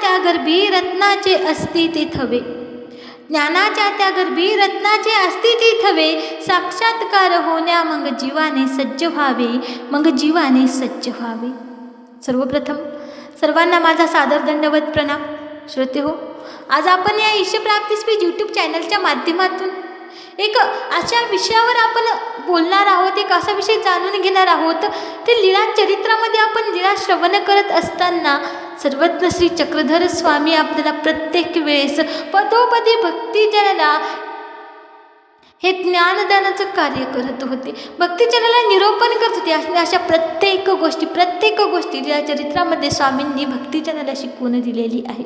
त्या गर्भी रत्नाचे असती ते थवे ज्ञानाच्या त्या गर्भी रत्नाचे असती ती थवे साक्षात्कार होण्या मग जीवाने सज्ज व्हावे मग जीवाने सज्ज व्हावे. सर्वप्रथम सर्वांना माझा सादर दंडवत प्रणाम. श्रोते हो आज आपण या ईशप्राप्तीस्पी यूट्यूब चॅनलच्या माध्यमातून एक अशा विषयावर आपण बोलणार आहोत एक असा विषय जाणून घेणार आहोत. ते लीला चरित्रामध्ये आपण लीला श्रवण करत असताना सर्वज्ञ श्री चक्रधर स्वामी आपल्याला प्रत्येक वेळेस पदोपदी भक्तिजनाला हे ज्ञानदानाचं कार्य करत होते. भक्तिजनाला निरोपण करत होते. अशा अशा प्रत्येक गोष्टी प्रत्येक गोष्टी या चरित्रामध्ये स्वामींनी भक्तिजनाला शिकवून दिलेली आहे.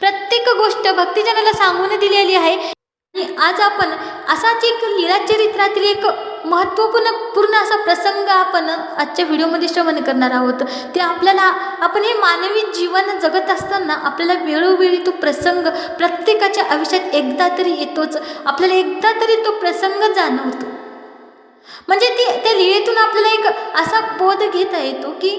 प्रत्येक गोष्ट भक्तिजनाला सांगून दिलेली आहे. आणि आज आपण असाच एक लीला चरित्रातील एक महत्त्वपूर्ण पूर्ण असा प्रसंग आपण आजच्या व्हिडिओमध्ये श्रवण करणार आहोत. ते आपल्याला आपण हे मानवी जीवन जगत असताना आपल्याला वेळोवेळी तो प्रसंग प्रत्येकाच्या आयुष्यात एकदा तरी येतोच. आपल्याला एकदा तरी तो प्रसंग जाणवतो. म्हणजे ते त्या लिळेतून आपल्याला एक असा बोध घेता येतो की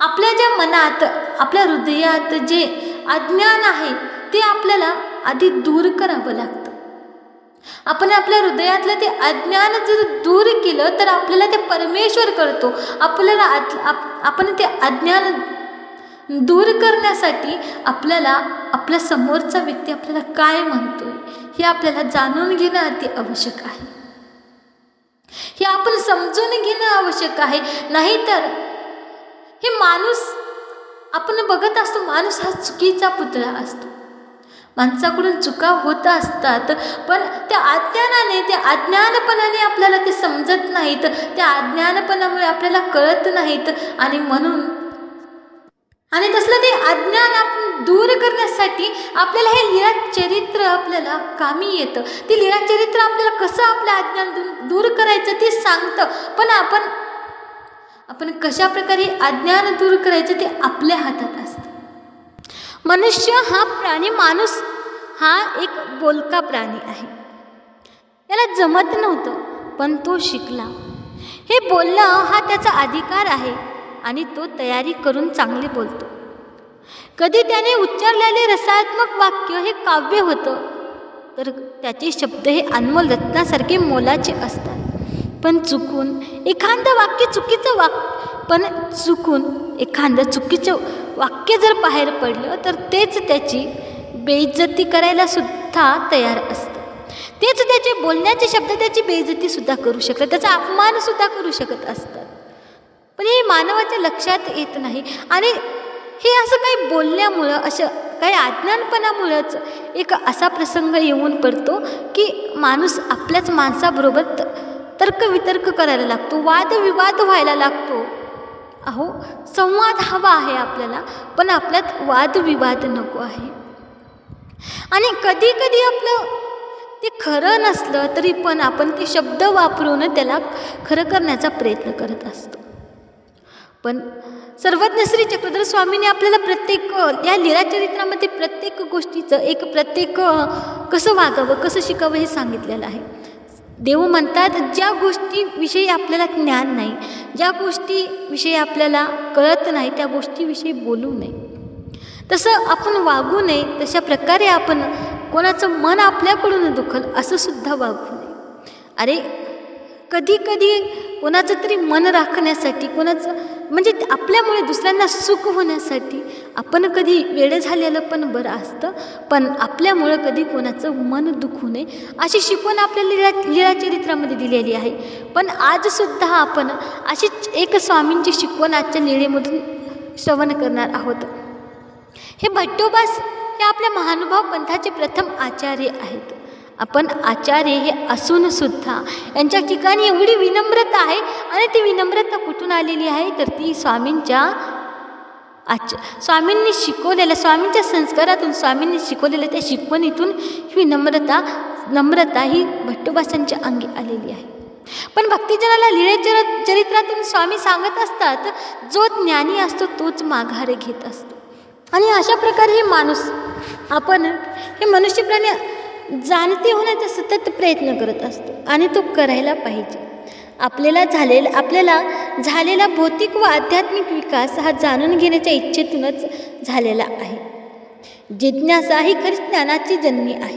आपल्या ज्या मनात आपल्या हृदयात जे अज्ञान आहे ते आपल्याला आधी दूर करावं लागतं. आपण आपल्या हृदयातलं ते अज्ञान जर दूर केलं तर आपल्याला ते परमेश्वर करतो. आपल्याला आपण ते अज्ञान दूर करण्यासाठी आपल्याला आपल्या समोरचा व्यक्ती आपल्याला काय म्हणतोय हे आपल्याला जाणून घेणं अति आवश्यक आहे. हे आपण समजून घेणं आवश्यक आहे. नाहीतर हे माणूस आपण बघत असतो माणूस हा चुकीचा पुतळा असतो. माणसाकडून चुका होत असतात पण त्या अज्ञानाने त्या अज्ञानपणाने आपल्याला ते समजत नाहीत. त्या अज्ञानपणामुळे आपल्याला कळत नाहीत. आणि म्हणून आणि तसलं ते अज्ञान आपण दूर करण्यासाठी आपल्याला हे लीळा चरित्र आपल्याला कामी येतं. ते लीळा चरित्र आपल्याला कसं आपलं अज्ञान दूर दूर करायचं ते सांगतं. पण आपण आपण कशा प्रकारे अज्ञान दूर करायचं ते आपल्या हातात असतं. मनुष्य हा प्राणी माणूस हा एक बोलका प्राणी आहे. त्याला जमत नव्हतं पण तो शिकला. हे बोलणं हा त्याचा अधिकार आहे आणि तो तयारी करून चांगले बोलतो. कधी त्याने उच्चारलेले रसात्मक वाक्य हे काव्य होतं तर त्याचे शब्द हे अनमोल रत्नासारखे मोलाचे असतात. पण चुकून एखादं वाक्य चुकीचं वाक पण चुकून एखादं चुकीचं वाक्य जर बाहेर पडलं तर तेच त्याची बेइज्जती करायला सुद्धा तयार असतं. तेच त्याचे बोलण्याचे शब्द त्याची बेइज्जतीसुद्धा करू शकतात त्याचा अपमानसुद्धा करू शकत असतात. पण हे मानवाच्या लक्षात येत नाही. आणि हे असं काही बोलण्यामुळं असं काही अज्ञानपणामुळंच एक असा प्रसंग येऊन पडतो की माणूस आपल्याच माणसाबरोबर तर्कवितर्क करायला लागतो वादविवाद व्हायला लागतो. अहो संवाद हवा आहे आपल्याला पण आपल्यात वादविवाद नको आहे. आणि कधी कधी आपलं ते खरं नसलं तरी पण आपण ते शब्द वापरून त्याला खरं करण्याचा प्रयत्न करत असतो. पण सर्वज्ञ श्री चक्रधर स्वामीने आपल्याला प्रत्येक या लीलाचरित्रामध्ये प्रत्येक गोष्टीचं एक प्रत्येक कसं वागावं कसं शिकावं हे सांगितलेलं आहे. देव म्हणतात ज्या गोष्टीविषयी आपल्याला ज्ञान नाही ज्या गोष्टीविषयी आपल्याला कळत नाही त्या गोष्टीविषयी बोलू नये. तसं आपण वागू नये तशा प्रकारे आपण कोणाचं मन आपल्याकडून दुखल असं सुद्धा वागू नये. अरे कधी कधी कोणाचं तरी मन राखण्यासाठी कोणाचं म्हणजे आपल्यामुळे दुसऱ्यांना सुख होण्यासाठी आपण कधी वेळ झालेलं पण बरं असतं पण आपल्यामुळं कधी कोणाचं मन दुखू नये अशी शिकवण आपल्या लिळा लीळा चरित्रामध्ये दिलेली आहे. पण आजसुद्धा आपण अशीच एक स्वामींची शिकवण आजच्या लिळेमधून श्रवण करणार आहोत. हे भट्टोबास हे आपल्या महानुभाव पंथाचे प्रथम आचार्य आहेत. आपण आचार्य हे असूनसुद्धा यांच्या ठिकाणी एवढी विनम्रता आहे आणि ती विनम्रता कुठून आलेली आहे? तर ती स्वामींच्या आच स्वामींनी शिकवलेल्या स्वामींच्या संस्कारातून स्वामींनी शिकवलेल्या त्या शिकवणीतून ही विनम्रता नम्रता ही भट्टोबासांच्या अंगी आलेली आहे. पण भक्तिजनाला लिळेचर चरित्रातून स्वामी सांगत असतात जो ज्ञानी असतो तोच माघारे घेत असतो. आणि अशा प्रकारे हे माणूस आपण हे मनुष्य प्राणी जाणते होण्याचा सतत प्रयत्न करत असतो आणि तो करायला पाहिजे. आपल्याला झालेला आपल्याला झालेला भौतिक व आध्यात्मिक विकास हा जाणून घेण्याच्या इच्छेतूनच झालेला आहे. जिज्ञासा ही खरी ज्ञानाची जन्मी आहे.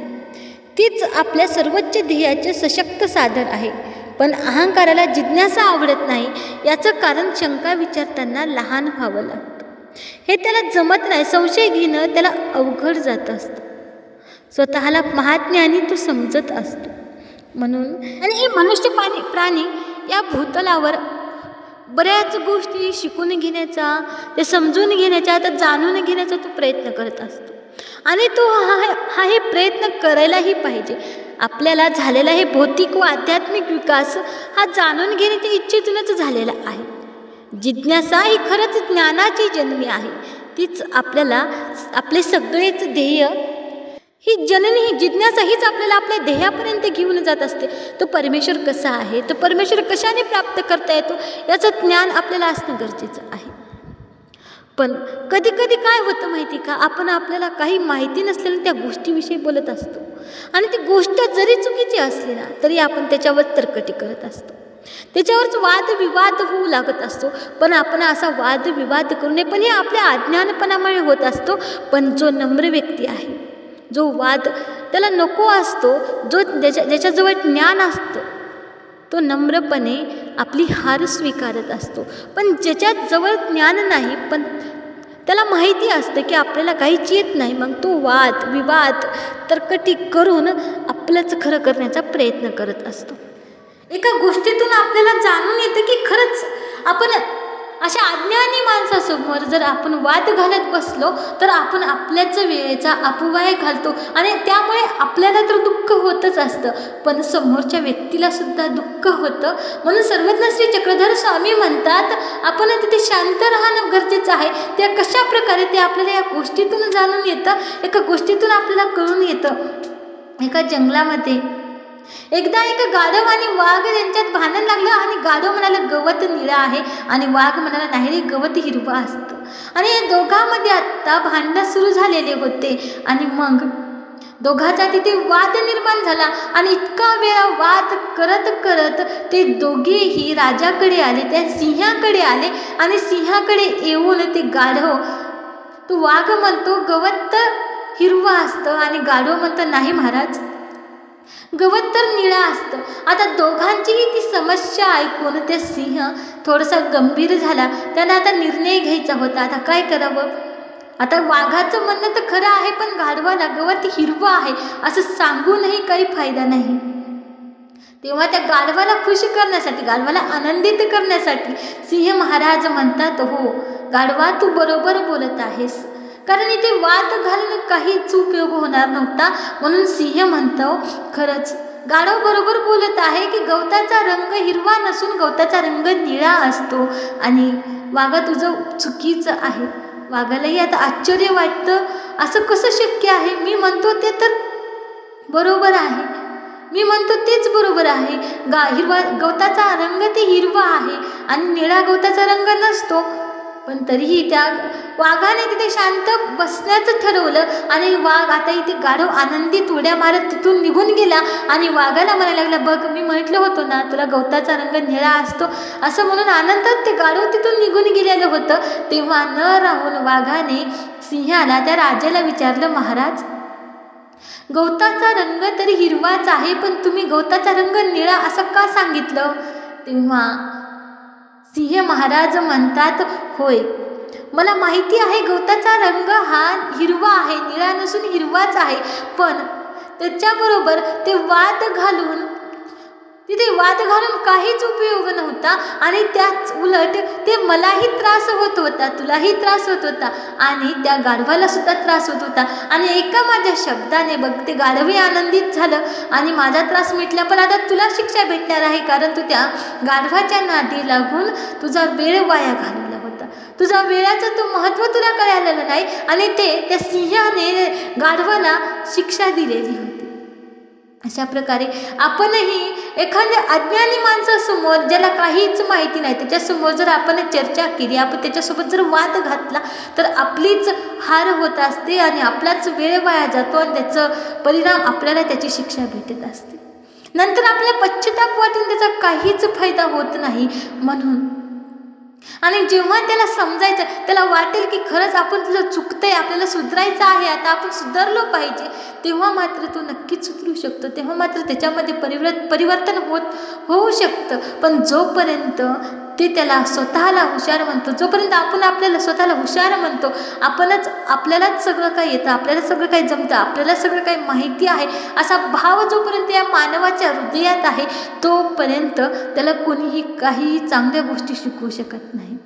तीच आपल्या सर्वोच्च ध्येयाचे सशक्त साधन आहे. पण अहंकाराला जिज्ञासा आवडत नाही याचं कारण शंका विचारताना लहान व्हावं लागतं. हे त्याला जमत नाही संशय घेणं त्याला अवघड जात असतं. स्वतःला महाज्ञानी तो समजत असतो. म्हणून आणि हे मनुष्य पाणी प्राणी या भूतलावर बऱ्याच गोष्टी शिकून घेण्याचा ते समजून घेण्याचा तर जाणून घेण्याचा तो प्रयत्न करत असतो. आणि तो हा हा हे प्रयत्न करायलाही पाहिजे. आपल्याला झालेला हे भौतिक व आध्यात्मिक विकास हा जाणून घेण्याच्या इच्छेतूनच झालेला आहे. जिज्ञासा ही खरंच ज्ञानाची जन्मी आहे. तीच आपल्याला आपले सगळेच ध्येय ही जननी ही जिज्ञासा हीच आपल्याला आपल्या ध्येयापर्यंत घेऊन जात असते. तो परमेश्वर कसा आहे? तो परमेश्वर कशाने प्राप्त करता येतो याचं ज्ञान आपल्याला असणं गरजेचं आहे. पण कधी कधी काय होतं माहिती का? आपण आपल्याला काही माहिती नसलेल्या त्या गोष्टीविषयी बोलत असतो. आणि ती गोष्ट जरी चुकीची असली ना तरी आपण त्याच्यावर तर्कटी करत असतो. त्याच्यावरच वादविवाद होऊ लागत असतो. पण आपण असा वादविवाद करू नये. पण हे आपल्या अज्ञानपणामुळे होत असतो. पण जो नम्र व्यक्ती आहे जो वाद त्याला नको असतो जो ज्याच्या ज्याच्याजवळ ज्ञान असतं तो नम्रपणे आपली हार स्वीकारत असतो. पण ज्याच्याजवळ ज्ञान नाही पण त्याला माहिती असतं की आपल्याला काहीच येत नाही मग तो वाद विवाद तर्कटी करून आपलंच खरं करण्याचा प्रयत्न करत असतो. एका गोष्टीतून आपल्याला जाणून येतं की खरंच आपण अशा अज्ञानी माणसासमोर जर आपण वाद घालत बसलो तर आपण आपल्याच वेळेचा अपवाय घालतो आणि त्यामुळे आपल्याला तर दुःख होतच असतं. पण समोरच्या व्यक्तीला सुद्धा दुःख होतं. म्हणून सर्वज्ञ श्री चक्रधर स्वामी म्हणतात आपण तिथे शांत राहणं गरजेचं आहे. त्या कशा प्रकारे ते आपल्याला या गोष्टीतून जाणून येतं? एका गोष्टीतून आपल्याला कळून येतं. एका जंगलामध्ये एकदा एक गाढव आणि वाघ यांच्यात भांडण लागलं आणि गाढव म्हणाला गवत निळं आहे. आणि वाघ म्हणाला नाही रे गवत हिरवं असतं. आणि या दोघांमध्ये आत्ता भांडणं सुरू झालेले होते. आणि मग दोघाचा तिथे वाद निर्माण झाला आणि इतका वेळा वाद करत करत ते दोघेही राजाकडे आले त्या सिंहाकडे आले आणि सिंहाकडे येऊन ते गाढव तो वाघ म्हणतो गवत हिरवं असतं. आणि गाढव म्हणतं नाही महाराज गवत तर निळा असतं. आता दोघांचीही ती समस्या ऐकून ते सिंह थोडासा गंभीर झाला. त्यांना आता निर्णय घ्यायचा होता. आता काय करावं? आता वाघाचं म्हणणं तर खरं आहे पण गाढवाला गवत हिरवं आहे असं सांगूनही काही फायदा नाही. तेव्हा त्या गाढवाला खुश करण्यासाठी गाढवाला आनंदित करण्यासाठी सिंह महाराज म्हणतात हो गाढवा तू बरोबर बोलत आहेस. कारण इथे वाद घालून काहीच उपयोग होणार नव्हता. म्हणून सिंह म्हणतो खरंच गाढव बरोबर बोलत आहे की गवताचा रंग हिरवा नसून गवताचा रंग निळा असतो. आणि वाघा तुझं चुकीचं आहे. वाघालाही आता आश्चर्य वाटतं. असं कसं शक्य आहे? मी म्हणतो ते तर बरोबर आहे. मी म्हणतो तेच बरोबर आहे. गा हिरवा गवताचा रंग ते हिरवा आहे आणि निळा गवताचा रंग नसतो. पण तरीही त्या वाघाने तिथे शांत बसण्याचं ठरवलं आणि वाघ आता इथे गाढव आनंदीत उड्या मारत तिथून निघून गेला आणि वाघाला म्हणायला लागला बघ मी म्हटलं होतं ना तुला गवताचा रंग निळा असतो. असं म्हणून आनंदात ते गाढव तिथून निघून गेलेलं होतं. तेव्हा न राहून वाघाने सिंहाला त्या राजाला विचारलं महाराज गवताचा रंग तरी हिरवाच आहे पण तुम्ही गवताचा रंग निळा असं का सांगितलं? तेव्हा सिंह महाराज म्हणतात होय. मला माहिती आहे गवताचा रंग हा हिरवा आहे निळा नसून हिरवाच आहे पण त्याच्याबरोबर ते वाद घालून तिथे वाद घालून काहीच उपयोग नव्हता आणि त्याच उलट ते मलाही त्रास होत होता तुलाही त्रास होत होता आणि त्या गाढवाला सुद्धा त्रास होत होता. आणि एका माझ्या शब्दाने बघ ते गाढवही आनंदित झालं आणि माझा त्रास मिटला. पण आता तुला शिक्षा भेटणार आहे कारण तू त्या गाढवाच्या नादी लागून तुझा वेळ वाया घालवला होता. तुझा वेळाचं तो महत्त्व तुला कळालेलं नाही आणि ते त्या सिंहाने गाढवाला शिक्षा दिलेली होती. अशा प्रकारे आपणही एखाद्या अज्ञानी माणसासमोर ज्याला काहीच माहिती नाही त्याच्यासमोर जर आपण चर्चा केली आपण त्याच्यासोबत जर वाद घातला तर आपलीच हार होत असते आणि आपलाच वेळ वाया जातो आणि त्याचं परिणाम आपल्याला त्याची शिक्षा भेटत असते. नंतर आपल्याला पश्चाताप वाटून त्याचा काहीच फायदा होत नाही. म्हणून आणि जेव्हा त्याला समजायचं त्याला वाटेल की खरंच आपण तुझं चुकतंय आपल्याला सुधारायचं आहे आता आपण सुधारलो पाहिजे तेव्हा मात्र तो नक्कीच सुधरू शकतो. तेव्हा मात्र त्याच्यामध्ये परिवर्त परिवर्तन होत होऊ शकतं. पण जोपर्यंत ते त्याला स्वतःला हुशार म्हणतो. जोपर्यंत आपण आपल्याला स्वतःला हुशार म्हणतो आपणच आपल्यालाच सगळं काही येतं आपल्याला सगळं काही जमतं आपल्याला सगळं काही माहिती आहे असा भाव जोपर्यंत या मानवाच्या हृदयात आहे तोपर्यंत त्याला कोणीही काहीही चांगल्या गोष्टी शिकवू शकत नाही.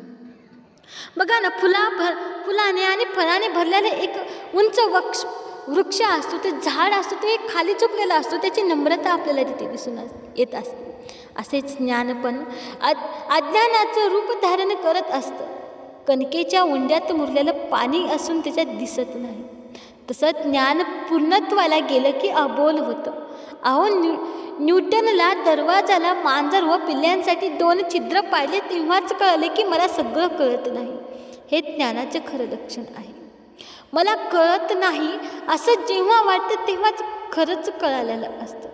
बघा ना फुला भर फुलाने आणि फळाने भरलेले एक उंच वृक्ष वृक्ष असतो ते झाड असतो ते खाली चुकलेलं असतो त्याची नम्रता आपल्याला तिथे दिसून येत असते. असेच ज्ञान पण अज्ञानाचं रूप धारण करत असतं. कणकेच्या उंड्यात मुरलेलं पाणी असून त्याच्यात दिसत नाही. तसं ज्ञान पूर्णत्वाला गेलं की अबोल होतं. अहो न्यू न्यूटनला दरवाजाला मांजर व पिल्ल्यांसाठी दोन छिद्र पाहिले तेव्हाच कळले की मला सगळं कळत नाही. हे ज्ञानाचं खरं लक्षण आहे. मला कळत नाही असं जेव्हा वाटतं तेव्हाच खरंच कळालेलं असतं.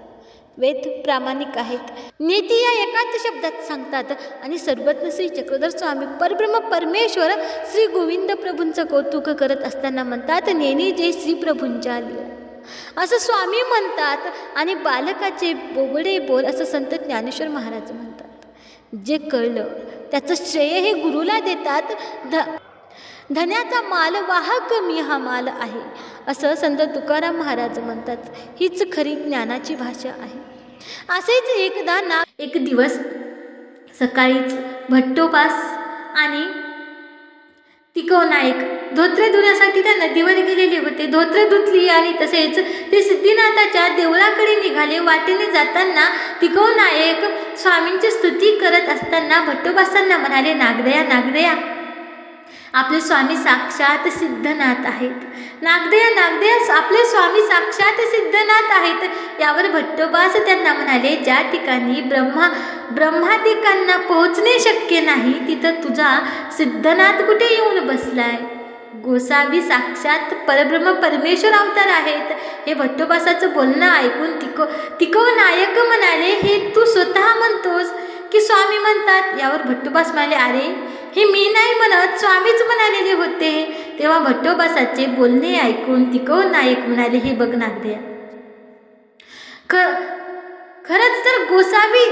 वेद प्रामाणिक आहेत. नीती या एकाच शब्दात सांगतात आणि सर्वज्ञ श्री चक्रधर स्वामी परब्रह्म परमेश्वर श्री गोविंद प्रभूंचं कौतुक करत असताना म्हणतात नेनी जे श्री प्रभूंच्या असं स्वामी म्हणतात आणि बालकाचे बोबडे बोल असं संत ज्ञानेश्वर महाराज म्हणतात. जे कळलं त्याचं श्रेय हे गुरुला देतात. ध धन्याचा माल वाहक मी हा माल आहे. असं संत तुकाराम महाराज म्हणतात. हीच खरी ज्ञानाची भाषा आहे. असेच एकदा ना एक दिवस सकाळीच भट्टोपास आणि तिकव नायक धोत्रे धुण्यासाठी त्या नदीवर गेलेले होते. धोत्रे धुतली आणि तसेच ते सिद्धिनाथाच्या देवळाकडे निघाले. वाटेने जाताना तिकव नायक स्वामींची स्तुती करत असताना भट्टोपासांना म्हणाले नागदया नागदया. आपले स्वामी साक्षात सिद्धनाथ आहेत. नागदया नागदया आपले स्वामी साक्षात सिद्धनाथ आहेत. यावर भट्टोबास त्यांना म्हणाले ज्या ठिकाणी ब्रह्मा ब्रह्मादिकांना पोहोचणे शक्य नाही तिथं तुझा सिद्धनाथ कुठे येऊन बसलाय? गोसावी साक्षात परब्रह्म परमेश्वर अवतार आहेत. हे भट्टोबासाचं बोलणं ऐकून तिको तिको नायक म्हणाले हे तू स्वतः म्हणतोस की स्वामी म्हणतात? यावर भट्टोबास म्हणाले अरे हे मी नाही म्हणत स्वामीच म्हणालेले होते. तेव्हा भट्टोबासाचे बोलणे ऐकून तिको नायक म्हणाले हे बघ नागद्या ख खरंच तर गोसावी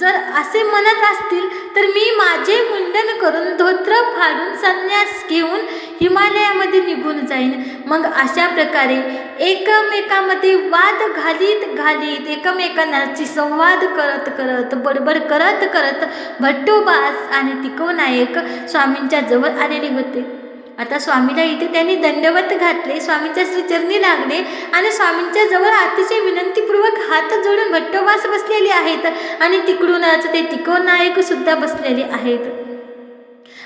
जर असे म्हणत असतील तर मी माझे मुंडन करून धोत्र फाडून संन्यास घेऊन हिमालयामध्ये निघून जाईन. मग अशा प्रकारे एकमेकामध्ये वाद घालीत घालीत एकमेकांची संवाद करत करत बडबड करत करत भट्टोबास आणि तिकोनायक स्वामींच्या जवळ आलेले होते. आता स्वामीला इथे त्यांनी दंडवत घातले स्वामींच्या श्रीचरणी लागले आणि स्वामींच्या जवळ अतिशय विनंतीपूर्वक हात जोडून भट्टोबास बसलेले आहेत आणि तिकडूनच ते तिको नायक सुद्धा बसलेले आहेत.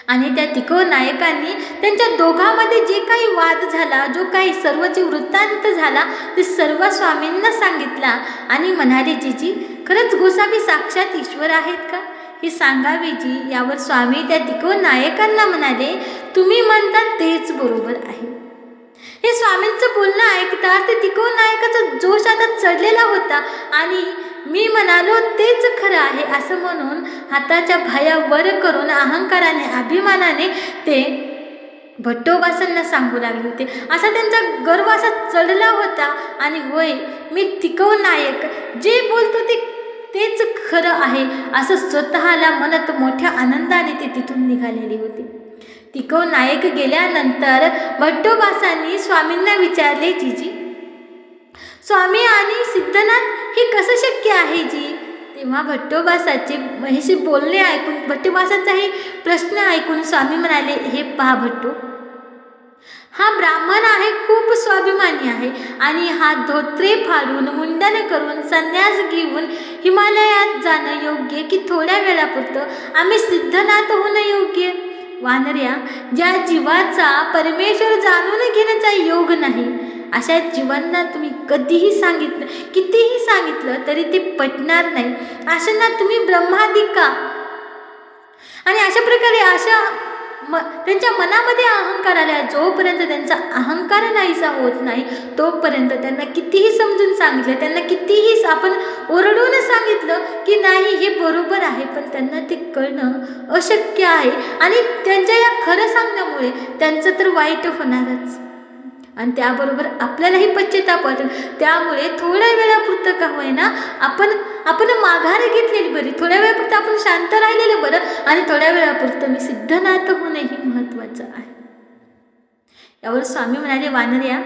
आणि त्या तिको नायकांनी त्यांच्या दोघांमध्ये जे काही वाद झाला जो काही सर्व जे वृत्तांत झाला ते सर्व स्वामींना सांगितला आणि म्हणाले जीजी खरंच गोसावी साक्षात ईश्वर आहेत का? ही सांगावी जी यावर स्वामी त्या तिको नायकांना म्हणाले तुम्ही म्हणता तेच बरोबर आहे. हे स्वामींचं बोलणं ऐकताच ते तिको नायकाचा जोश आता चढलेला होता आणि मी म्हणालो तेच खरं आहे. असं म्हणून हाताच्या भाया वर करून अहंकाराने अभिमानाने ते भट्टोबासांना सांगू लागले होते. असा त्यांचा गर्व असा चढला होता आणि होय मी तिकव नायक जे बोलतो ते तेच खरं आहे असं स्वतःला म्हणत मोठ्या आनंदाने ते तिथून निघालेली होती. तिकव नायक गेल्यानंतर भट्टोबासांनी स्वामींना विचारले जीजी स्वामी आणि सिद्धनाथ हे कसं शक्य आहे जी? तेव्हा भट्टोबासाचे महेशी बोलणे ऐकून भट्टोबासांचा हे प्रश्न ऐकून स्वामी म्हणाले हे पहा भट्टो हा ब्राह्मण आहे खूप स्वाभिमानी आहे. आणि हा धोत्रे फाडून मुंडन करून संन्यास घेऊन हिमालयात जाणं योग्य की थोड्या वेळापुरतं? आम्ही सिद्धनाथ होणं योग्य? वानर्या ज्या जीवाचा परमेश्वर जाणून घेण्याचा योग नाही अशा जीवांना तुम्ही कधीही सांगितलं कितीही सांगितलं तरी ते पटणार नाही. अशांना तुम्ही ब्रह्मादिका आणि अशा प्रकारे अशा म त्यांच्या मनामध्ये अहंकार आला. जोपर्यंत त्यांचा अहंकार नाहीसा होत नाही तोपर्यंत त्यांना कितीही समजून सांगितलं त्यांना कितीही आपण ओरडून सांगितलं की नाही हे बरोबर आहे पण त्यांना ते कळणं अशक्य आहे. आणि त्यांच्या या खरं सांगण्यामुळे त्यांचं तर वाईट होणारच. आणि त्याबरोबर आपल्यालाही पश्चाताप वाटेल त्यामुळे थोड्या वेळापुरतं का होईना आपण आपण माघार घेतलेली बरी. थोड्या वेळापुरतं आपण शांत राहिलेलं बरं आणि थोड्या वेळापुरतं मी सिद्धनाथ हे महत्त्वाचं आहे. यावर स्वामी म्हणाले वानर्या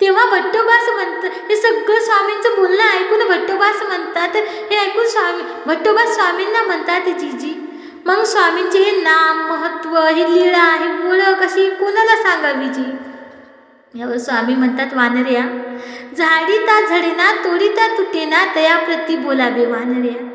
तेव्हा भट्टोबास म्हणतात हे सगळं स्वामींचं बोलणं ऐकून भट्टोबास म्हणतात हे ऐकून स्वामी भट्टोबास स्वामींना म्हणतात जीजी मग स्वामींचे हे नाम महत्त्व ही लीळा ही ओळख अशी कोणाला सांगावी जी? यावर स्वामी म्हणतात वानर्या झाडीता झडेना तोडीता तुटेना तयाप्रती बोलावे वानर्या.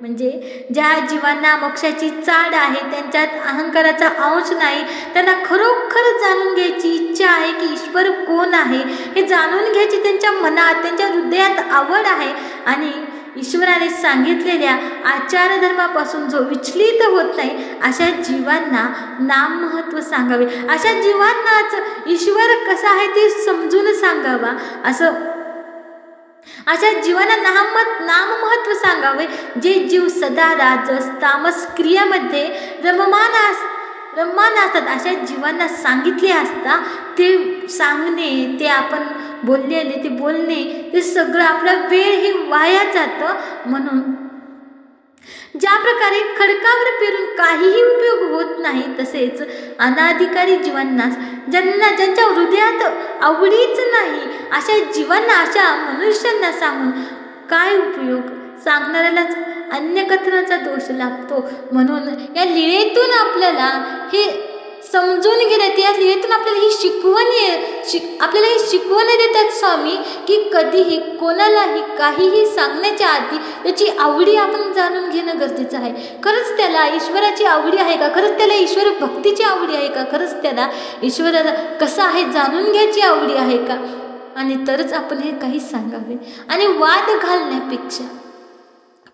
म्हणजे ज्या जीवांना मोक्षाची चाड आहे त्यांच्यात अहंकाराचा अंश नाही त्यांना खरोखर जाणून घ्यायची इच्छा आहे की ईश्वर कोण आहे हे जाणून घ्यायची त्यांच्या मनात त्यांच्या हृदयात आवड आहे. आणि ईश्वराने सांगितलेल्या आचारधर्मापासून जो विचलित होत नाही अशा जीवांना नाममहत्त्व सांगावे. अशा जीवांनाच ईश्वर कसा आहे ते समजून सांगावा असं अशा जीवांना नामम नाममहत्त्व सांगावे जे जीव सदा राजस तामस क्रियामध्ये रममान अस रममान असतात. अशा जीवांना सांगितले असता ते सांगणे ते आपण बोललेले ते बोलणे ते सगळं आपला वेळ हे वाया जातं. म्हणून ज्या प्रकारे खडकावर पेरून काहीही उपयोग होत नाही तसेच अनाधिकारी जीवांना ज्यांना ज्यांच्या हृदयात आवडीच नाही अशा जीवांना अशा मनुष्यांना सांगून काय उपयोग? सांगणाऱ्यालाच अन्य कथनाचा दोष लागतो. म्हणून या लिळेतून आपल्याला हे समजून घेण्यात या लिळेतून आपल्याला ही शिकवण ये शिक आपल्याला ही शिकवण देतात स्वामी की कधीही कोणालाही काहीही सांगण्याच्या आधी त्याची आवडी आपण जाणून घेणं गरजेचं आहे. खरंच त्याला ईश्वराची आवडी आहे का? खरंच त्याला ईश्वर भक्तीची आवडी आहे का? खरंच त्याला ईश्वराला कसं आहे जाणून घ्यायची आवडी आहे का? आणि तरच आपण हे काही सांगावे. आणि वाद घालण्यापेक्षा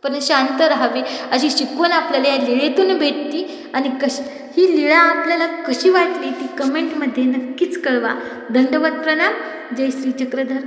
पण शांत राहावे अशी शिकवण आपल्याला या लिळेतून भेटती. आणि कशी ही लीळा आपल्याला कशी वाटली ती कमेंटमध्ये नक्कीच कळवा. दंडवत प्रणाम. जय श्री चक्रधर.